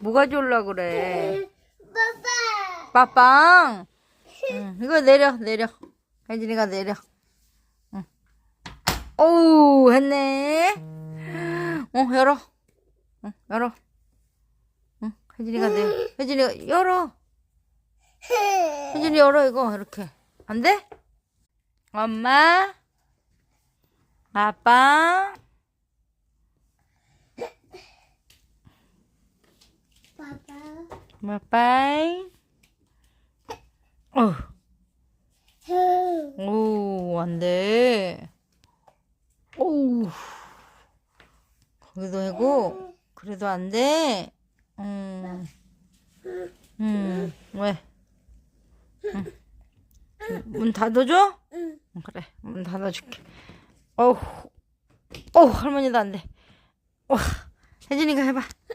뭐가 줄라 그래? 빠빠. 빠빵. 응, 이거 내려, 내려. 혜진이가 내려. 응. 오우, 했네. 어, 열어. 응, 열어. 응, 혜진이가 내려. 혜진이가 열어. 혜진이 열어, 이거. 이렇게. 안 돼? 엄마. 아빠. 빠빠이. 어. 오, 안 돼. 오. 거기도 해고, 그래도 안 돼. 음. 음, 왜? 응. 문 닫아줘? 응. 응, 그래, 문 닫아줄게. 어우, 어우, 할머니도 안 돼. 와, 혜진이가 해봐.